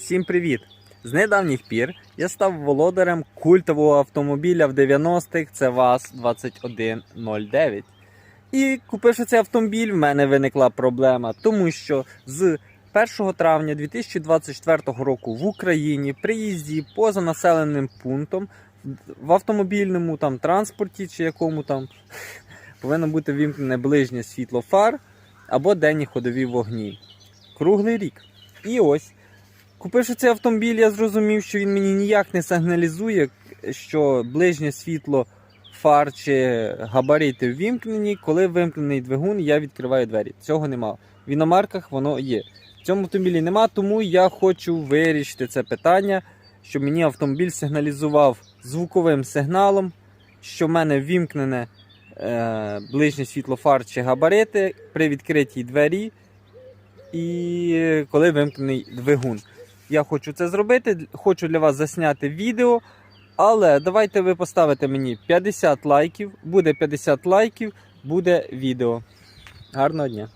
Всім привіт! З недавніх пір я став володарем культового автомобіля в 90-х, це ВАЗ-2109. І купивши цей автомобіль, в мене виникла проблема, тому що з 1 травня 2024 року в Україні при їзді поза населеним пунктом в автомобільному там транспорті чи якому там повинно бути вімкнене ближнє світло фар або денні ходові вогні. Круглий рік. І ось, купивши цей автомобіль, я зрозумів, що він мені ніяк не сигналізує, що ближнє світло фар чи габарити ввімкнені. Коли вимкнений двигун, я відкриваю двері. Цього нема. В іномарках воно є. В цьому автомобілі нема, тому я хочу вирішити це питання, щоб мені автомобіль сигналізував звуковим сигналом, що в мене ввімкнене е, ближнє світло фар чи габарити при відкритій двері і коли вимкнений двигун. Я хочу це зробити, хочу для вас засняти відео. Але давайте ви поставите мені 50 лайків. Буде 50 лайків, буде відео. Гарного дня!